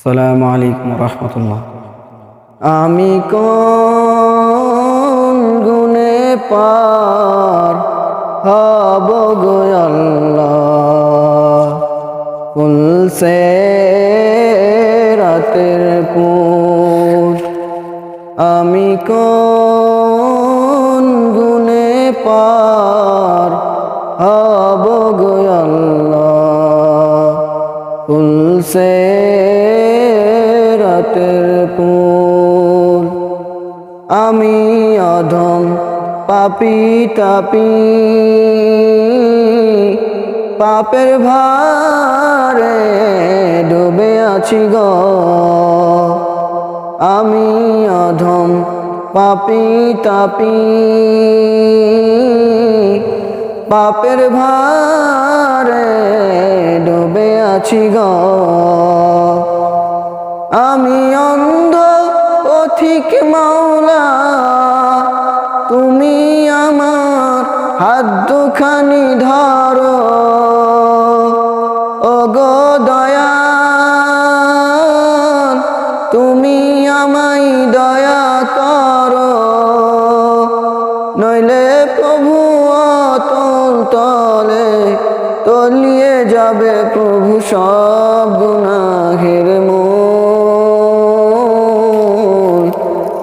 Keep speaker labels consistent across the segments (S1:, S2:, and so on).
S1: আসসালামু আলাইকুম রহমতুল্লাহ। আমি কোন গুনে পার হব গো রাতের পুর। আমি কোন গুনে পার হব গো আল্লাহ? কুলসে আমি অধম পাপি তাপি। পাপের ভারে ডুবে আছি গ। আমি অধম পাপি তাপি। পাপের ভারে ডুবে আছি গ। আমি অন্ধ পথিক মাওলা, তুমি আমার হাত দুখানি ধরো। ও দয়া তুমি আমায় দয়া করো। নইলে প্রভু অতল তলে তলিয়ে যাবে প্রভু সব গুনাহের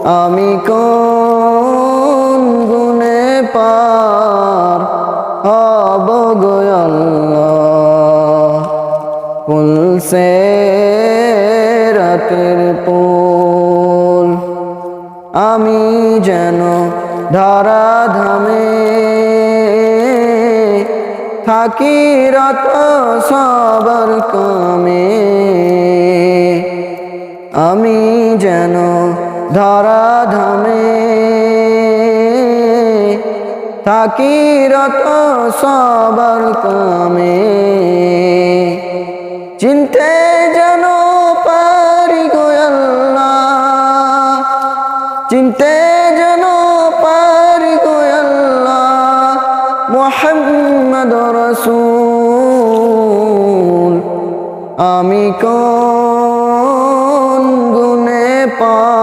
S1: আমি কোন গুনে পার হব কুলসে রাতের পুল আমি যেন ধরা ধামে থাকি রত সবার কামে, আমি যেন ধরা ধামে থাকি রত সবার কামে। চিনতে যেন পারি গোয়াল্লা চিনতে যেন পারি গোয়াল্লা মোহাম্মদ রসুল, আমি কোন গুনে পার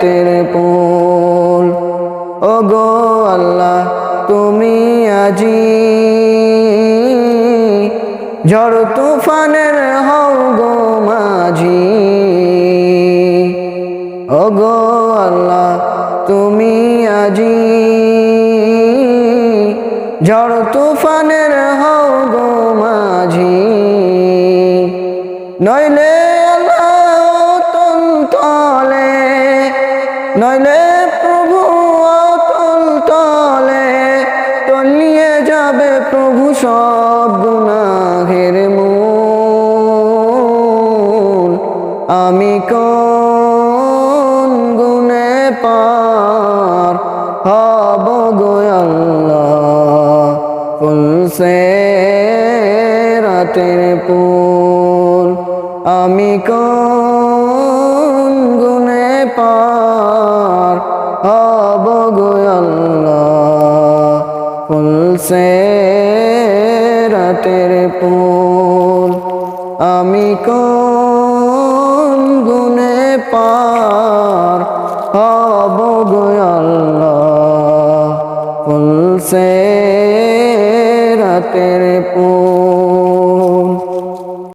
S1: রাতের পুল ও গো আল্লাহ, তুমি আজি ঝড় তুফানের হও গো মাঝি। ও গো আল্লাহ, তুমি আজি ঝড় তুফানের হও গো মাঝি। নইলে প্রভু সব গুনাহের মূল। আমি কোন গুনে পার হব গো আল্লাহ? কুলসে রাতের পুল। আমি কোন গুনে পার হব গো আল্লাহ? কুলসে রাতের পুর আমি কোন পার হব গো আল্লাহ? ফুলসে রাতের পুল